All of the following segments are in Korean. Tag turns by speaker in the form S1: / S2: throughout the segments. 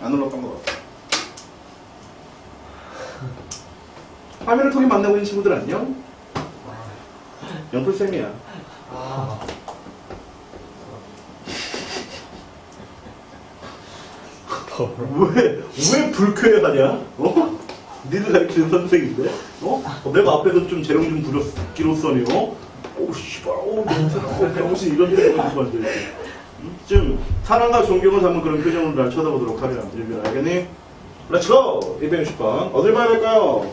S1: 안 올랐던 것 같아. 화면을 통해 만나고 있는 친구들 안녕? 영풀쌤이야.
S2: 아.
S1: 왜, 왜 불쾌하냐? 어? 니들 가르치는 선생인데? 어? 어, 내가 앞에서 좀 재롱 좀 부렸기로써니, 어? 오, 씨발, 오, 냄새, 어, 병신 이런 데가 돼. 응? 좀, 사랑과 존경을 담은 그런 표정으로 날 쳐다보도록 하렴. 일면 알겠니? 렛츠고! 260번. 어딜 봐야 될까요?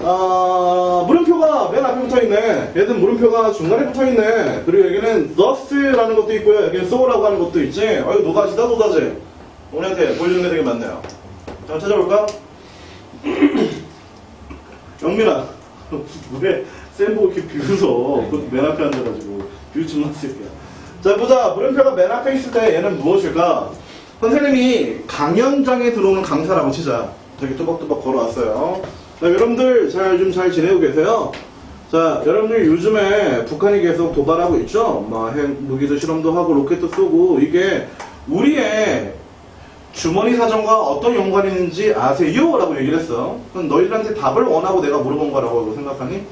S1: 아, 물음표가 맨 앞에 붙어 있네. 얘는 물음표가 중간에 붙어 있네. 그리고 여기는 thus라는 것도 있고요. 여기는 so라고 하는 것도 있지. 아, 이거 노다지다, 노다지. 우리한테 보여주는 게 되게 많네요. 자, 찾아볼까? 영민아, 왜 쌤보고 이렇게 비웃어? 그것도 맨 앞에 앉아가지고. 비웃지 마, 새끼야. 자, 보자. 물음표가 맨 앞에 있을 때 얘는 무엇일까? 선생님이 강연장에 들어오는 강사라고 치자. 저기 뚜벅뚜벅 걸어왔어요. 자, 여러분들 잘 좀 잘 지내고 계세요? 자, 여러분들 요즘에 북한이 계속 도발하고 있죠? 뭐, 핵 무기도 실험도 하고 로켓도 쏘고 이게 우리의 주머니 사정과 어떤 연관이 있는지 아세요? 라고 얘기를 했어. 그럼 너희들한테 답을 원하고 내가 물어본 거라고 생각하니?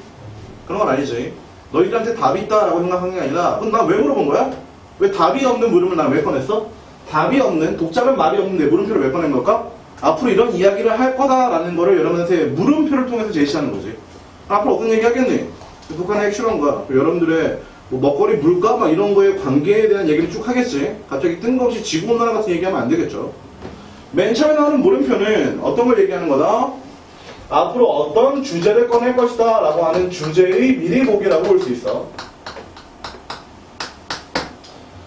S1: 그런 건 아니지. 너희들한테 답이 있다라고 생각하는 게 아니라, 그럼 난 왜 물어본 거야? 왜 답이 없는 물음을 난 왜 꺼냈어? 답이 없는, 독자는 말이 없는데 물음표를 왜 꺼낸 걸까? 앞으로 이런 이야기를 할 거다라는 거를 여러분한테 물음표를 통해서 제시하는 거지. 앞으로 어떤 얘기 하겠니? 북한의 핵실험과 여러분들의 뭐 먹거리 물가 막 이런 거에 관계에 대한 얘기를 쭉 하겠지. 갑자기 뜬금없이 지구온난화 같은 얘기하면 안 되겠죠. 맨 처음에 나오는 물음표는 어떤 걸 얘기하는 거다? 앞으로 어떤 주제를 꺼낼 것이다 라고 하는 주제의 미리 보기라고 볼 수 있어.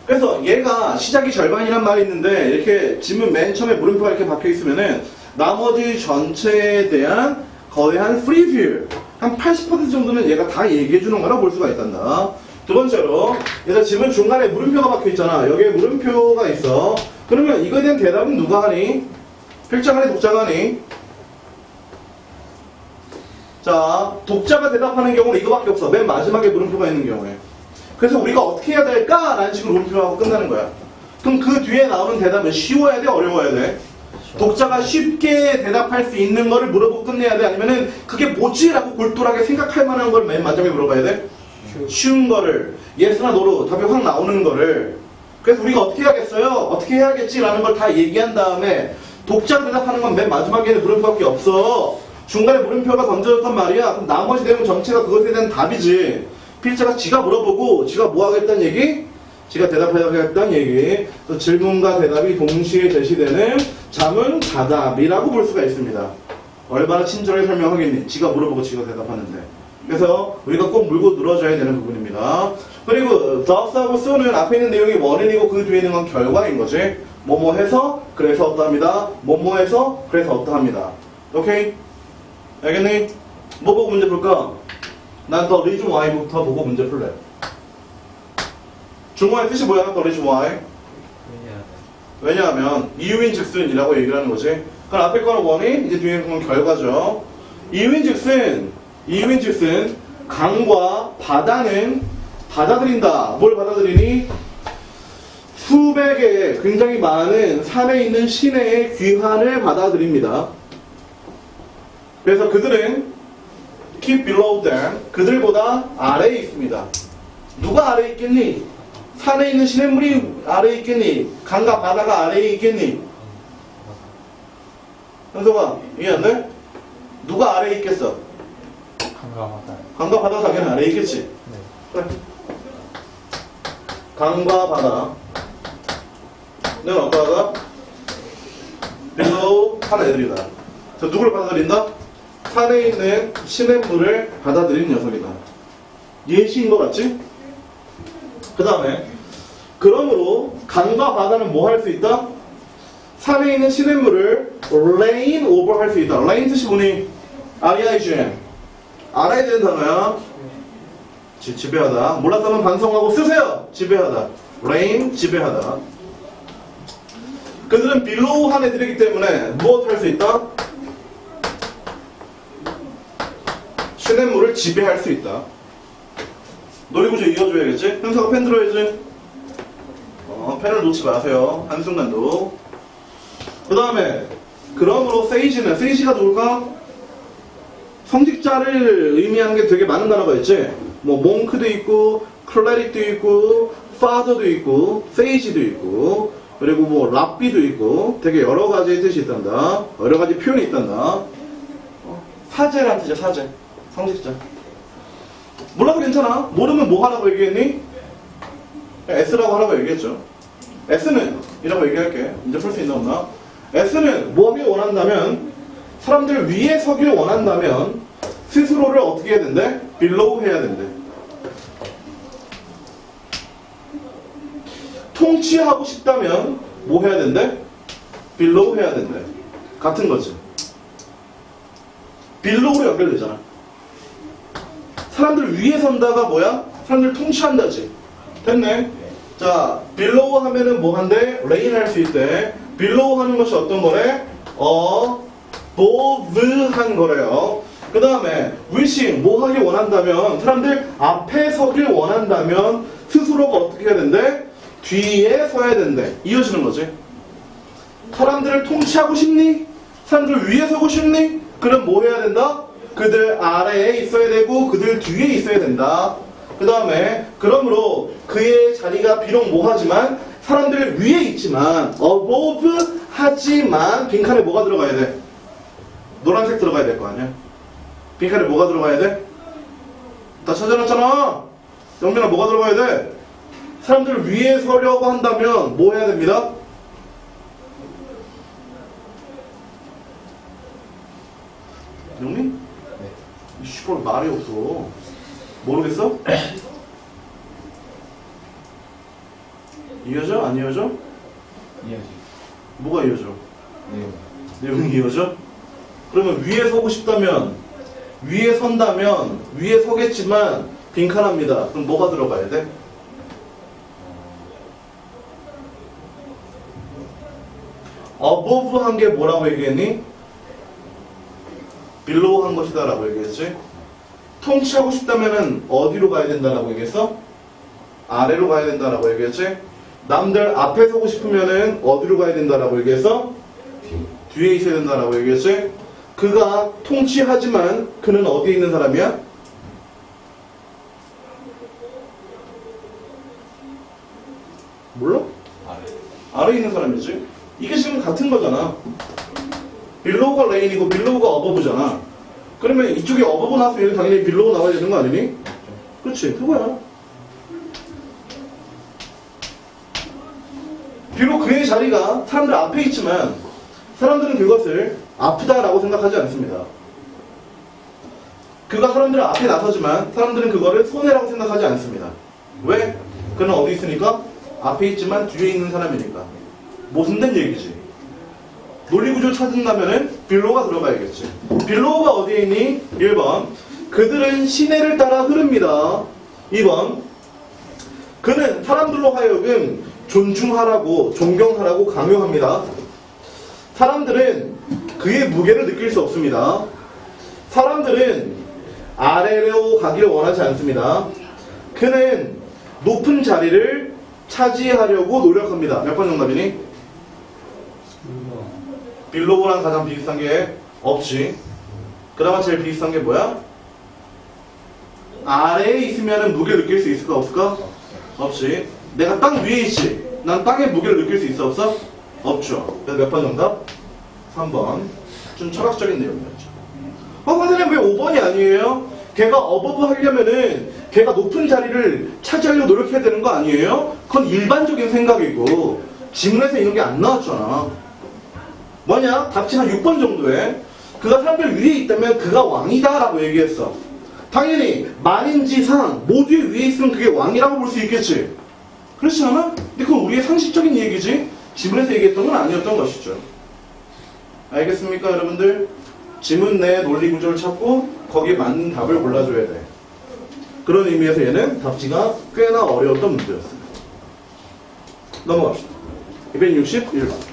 S1: 그래서 얘가 시작이 절반이란 말이 있는데 이렇게 지문 맨 처음에 물음표가 이렇게 박혀 있으면은 나머지 전체에 대한 거의 한 프리뷰 한 80% 정도는 얘가 다 얘기해 주는 거라 볼 수가 있단다. 두 번째로 얘가 지문 중간에 물음표가 박혀 있잖아. 여기에 물음표가 있어. 그러면 이거에 대한 대답은 누가 하니? 필자가 하니 독자가 하니? 자, 독자가 대답하는 경우는 이거밖에 없어. 맨 마지막에 물음표가 있는 경우에. 그래서 우리가 어떻게 해야 될까? 라는 식으로 물음표하고 끝나는 거야. 그럼 그 뒤에 나오는 대답은 쉬워야 돼? 어려워야 돼? 독자가 쉽게 대답할 수 있는 거를 물어보고 끝내야 돼? 아니면은 그게 뭐지? 라고 골똘하게 생각할 만한 걸 맨 마지막에 물어봐야 돼? 쉬운 거를 예스나 노로 답이 확 나오는 거를 그래서 우리가 어떻게 해야겠어요? 어떻게 해야겠지라는 걸 다 얘기한 다음에 독자가 대답하는 건 맨 마지막에는 물음표밖에 없어 중간에 물음표가 던져졌단 말이야 그럼 나머지 내용 전체가 그것에 대한 답이지 필자가 지가 물어보고 지가 뭐 하겠다는 얘기? 지가 대답하겠다는 얘기 그래서 질문과 대답이 동시에 제시되는 자문 자답이라고 볼 수가 있습니다 얼마나 친절하게 설명하겠니? 지가 물어보고 지가 대답하는데 그래서 우리가 꼭 물고 늘어져야 되는 부분입니다. 그리고 does하고 so는 앞에 있는 내용이 원인이고 그 뒤에 있는 건 결과인 거지. 뭐뭐 해서 그래서 어떠합니다. 뭐뭐 해서 그래서 어떠합니다. 오케이? 알겠니? 뭐 보고 문제 풀까? 난더 reason why부터 보고 문제 풀래. 중국어의 뜻이 뭐야? 더 reason why? 왜냐하면 이유인 즉슨이라고 얘기를 하는 거지. 그럼 앞에 거는 원인, 이제 뒤에 거는 결과죠. 이유인 즉슨, 이유인 즉슨 강과 바다는 받아들인다. 뭘 받아들이니? 수백 개의 굉장히 많은 산에 있는 시내의 귀환을 받아들입니다. 그래서 그들은 keep below them 그들보다 아래에 있습니다. 누가 아래에 있겠니? 산에 있는 시냇물이 아래에 있겠니? 강과 바다가 아래에 있겠니? 현석아 이해 안 돼? 누가 아래에 있겠어?
S2: 한가하다.
S1: 강과 바다 당연히 아래에 있겠지.
S2: 네.
S1: 그래. 강과 바다. 내가 어떠하다? below 하는 애들이다. 자, 누구를 받아들인다? 산에 있는 시냇물을 받아들이는 녀석이다. 예시인 것 같지? 그 다음에 그러므로 강과 바다는 뭐 할 수 있다? 산에 있는 시냇물을 rain over 할 수 있다. rain 뜻이 뭐니? R-E-I-G-N 알아야 되는 단어야. 지, 지배하다. 몰랐다면 반성하고 쓰세요. 지배하다. rain 지배하다. 그들은 below 한 애들이기 때문에 무엇 할 수 있다? 시냇물을 지배할 수 있다. 놀이구조 이어줘야겠지? 현서가 펜 들어야지. 어, 펜을 놓지 마세요. 한순간도. 그 다음에 그러므로 세이지는 세이지가 누굴까? 성직자를 의미하는 게 되게 많은 단어가 있지. 뭐 몽크도 있고 클레릭도 있고 파더도 있고 세이지도 있고 그리고 뭐 랍비도 있고 되게 여러 가지의 뜻이 있단다. 여러 가지 표현이 있단다. 어, 사제라는 뜻이야 사제. 성직자. 몰라도 괜찮아. 모르면 뭐 하라고 얘기했니? S라고 하라고 얘기했죠. S는 이라고 얘기할게. 이제 풀 수 있나 없나? S는 뭐 하길 원한다면 사람들 위에 서길 원한다면 스스로를 어떻게 해야 된대? 빌로우 해야 된대. 통치하고 싶다면 뭐 해야 된대? 빌로우 해야 된대. 같은 거지. 빌로우로 연결되잖아. 사람들 위에 선다가 뭐야? 사람들 통치한다지. 됐네. 자, 빌로우 하면은 뭐 한대? 레인 할 수 있대. 빌로우 하는 것이 어떤 거래? 어, 보브한 거래요. 그 다음에 wishing 뭐 하길 원한다면 사람들 앞에 서길 원한다면 스스로가 어떻게 해야 된대? 뒤에 서야 된대. 이어지는 거지. 사람들을 통치하고 싶니? 사람들 위에 서고 싶니? 그럼 뭐 해야 된다? 그들 아래에 있어야 되고 그들 뒤에 있어야 된다. 그 다음에 그러므로 그의 자리가 비록 뭐하지만 사람들 위에 있지만 above 하지만 빈칸에 뭐가 들어가야 돼? 노란색 들어가야 될 거 아니야? 빈칸에 뭐가 들어가야 돼? 다 찾아놨잖아. 영민아 뭐가 들어가야 돼? 사람들 위에 서려고 한다면 뭐 해야 됩니다? 영민? 이 씨발 말이 없어. 모르겠어? 이어져? 안 이어져?
S3: 이해하지.
S1: 뭐가 이어져?
S3: 네.
S1: 내용이 이어져? 그러면 위에 서고 싶다면 위에 선다면 위에 서겠지만 빈칸합니다. 그럼 뭐가 들어가야 돼? above 한 게 뭐라고 얘기했니? below 한 것이다 라고 얘기했지? 통치하고 싶다면은 어디로 가야 된다라고 얘기했어? 아래로 가야 된다라고 얘기했지? 남들 앞에 서고 싶으면은 어디로 가야 된다라고 얘기했어? 뒤에 있어야 된다라고 얘기했지? 그가 통치하지만 그는 어디에 있는 사람이야? 몰라?
S3: 아래.
S1: 아래에 있는 사람이지. 이게 지금 같은 거잖아. 빌로우가 레인이고 빌로우가 어버브잖아. 그러면 이쪽에 어버브 나왔으면 여기 당연히 빌로우 나와야 되는 거 아니니? 그렇지, 그거야. 비록 그의 자리가 사람들 앞에 있지만 사람들은 그것을 아프다라고 생각하지 않습니다. 그가 사람들 앞에 나서지만 사람들은 그거를 손해라고 생각하지 않습니다. 왜? 그는 어디 있으니까? 앞에 있지만 뒤에 있는 사람이니까. 모순된 얘기지. 논리구조 찾는다면은 빌로가 들어가야겠지. 빌로가 어디에 있니? 1번. 그들은 시내를 따라 흐릅니다. 2번. 그는 사람들로 하여금 존중하라고, 존경하라고 강요합니다. 사람들은 그의 무게를 느낄 수 없습니다. 사람들은 아래로 가기를 원하지 않습니다. 그는 높은 자리를 차지하려고 노력합니다. 몇 번 정답이니? 빌로우랑 가장 비슷한 게 없지. 그나마 제일 비슷한 게 뭐야? 아래에 있으면 무게를 느낄 수 있을까 없을까? 없지. 내가 땅 위에 있지. 난 땅의 무게를 느낄 수 있어 없어? 없죠. 몇 번 정답? 3번. 좀 철학적인 내용이었죠. 어, 선생님 왜 5번이 아니에요? 걔가 어버브 하려면은 걔가 높은 자리를 차지하려고 노력해야 되는 거 아니에요? 그건 일반적인 생각이고 지문에서 이런 게 안 나왔잖아. 뭐냐? 답지 한 6번 정도에 그가 사람들 위에 있다면 그가 왕이다 라고 얘기했어. 당연히 만인지 상 모두의 위에 있으면 그게 왕이라고 볼 수 있겠지. 그렇지 않아? 근데 그건 우리의 상식적인 얘기지 지문에서 얘기했던 건 아니었던 것이죠. 알겠습니까 여러분들? 지문 내 논리 구조를 찾고 거기에 맞는 답을 골라줘야 돼. 그런 의미에서 얘는 답지가 꽤나 어려웠던 문제였어요. 넘어갑시다. 261번.